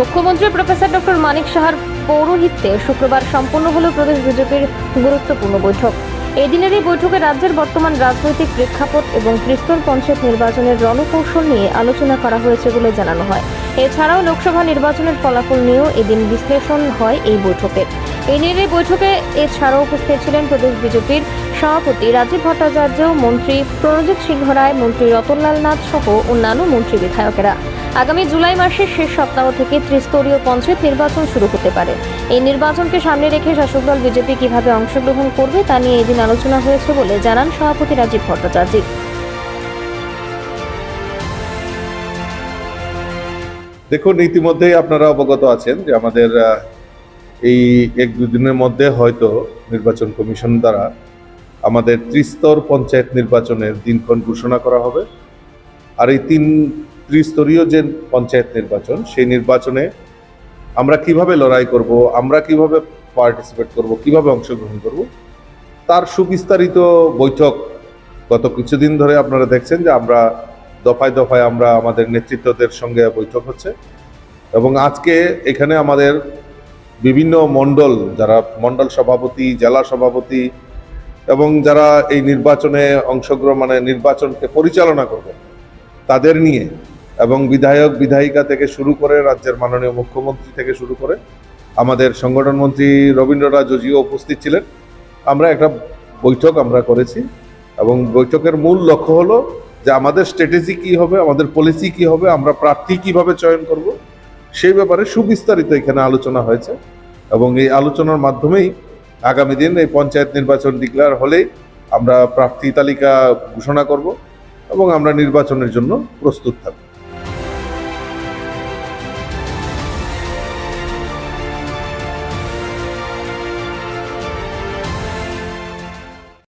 মুখ্যমন্ত্রী professor doctor মানিক সাহার পৌরোহিত্যে শুক্রবার সম্পন্ন হল প্রদেশ বিজেপির গুরুত্বপূর্ণ বৈঠক। এদিনের এই বৈঠকে রাজ্যের বর্তমান রাজনৈতিক প্রেক্ষাপট এবং ত্রিস্তর পঞ্চায়েত নির্বাচনের রণকৌশল নিয়ে আলোচনা করা হয়েছে বলে জানানো হয়। এছাড়াও লোকসভা নির্বাচনের ফলাফল নিয়েও এদিন বিশ্লেষণ হয় এই বৈঠকে নিয়ে বৈঠকে এছাড়াও উপস্থিত ছিলেন প্রদেশ বিজেপির সভাপতি রাজীব ভট্টাচার্য, মন্ত্রী প্রণজিৎ সিংহ রায়, মন্ত্রী রতনলাল নাথ সহ অন্যান্য মন্ত্রী বিধায়কেরা। আগামী জুলাই মাসের শেষ সপ্তাহ থেকে ত্রিস্তরীয় পঞ্চায়েত নির্বাচন শুরু হতে পারে। এই নির্বাচনকে সামনে রেখে শাসক দল বিজেপি কীভাবে অংশগ্রহণ করবে তা নিয়ে এদিন আলোচনা হয়েছে বলে জানান সভাপতি রাজীব ভট্টাচার্য। দেখুন, ইতিমধ্যেই আপনারা অবগত আছেন যে আমাদের এই এক দুদিনের মধ্যে হয়তো নির্বাচন কমিশন দ্বারা আমাদের ত্রিস্তর পঞ্চায়েত নির্বাচনের দিনক্ষণ ঘোষণা করা হবে। আর এই তিন ত্রিস্তরীয় যে পঞ্চায়েত নির্বাচন, সেই নির্বাচনে আমরা কীভাবে লড়াই করব, আমরা কীভাবে পার্টিসিপেট করব, কীভাবে অংশগ্রহণ করব, তার সুবিস্তারিত বৈঠক গত কিছুদিন ধরে আপনারা দেখছেন যে আমরা দফায় দফায় আমরা আমাদের নেতৃত্বদের সঙ্গে বৈঠক হচ্ছে। এবং আজকে এখানে আমাদের বিভিন্ন মণ্ডল, যারা মণ্ডল সভাপতি, জেলা সভাপতি এবং যারা এই নির্বাচনে অংশগ্রহণ মানে নির্বাচনকে পরিচালনা করবে, তাদের নিয়ে এবং বিধায়ক, বিধায়িকা থেকে শুরু করে রাজ্যের মাননীয় মুখ্যমন্ত্রী থেকে শুরু করে আমাদের সংগঠন মন্ত্রী রবীন্দ্র রাজজিও উপস্থিত ছিলেন। আমরা একটা বৈঠক আমরা করেছি এবং বৈঠকের মূল লক্ষ্য হলো যে আমাদের স্ট্র্যাটেজি কি হবে, আমাদের পলিসি কি হবে, আমরা প্রার্থী কীভাবে চয়ন করব সেই ব্যাপারে সুবিস্তারিত এখানে আলোচনা হয়েছে এবং এই আলোচনার মাধ্যমেই আগামী দিন এই পঞ্চায়েত নির্বাচন ডিক্লেয়ার হলেই আমরা প্রার্থী তালিকা ঘোষণা করব এবং আমরা নির্বাচনের জন্য প্রস্তুত থাকব।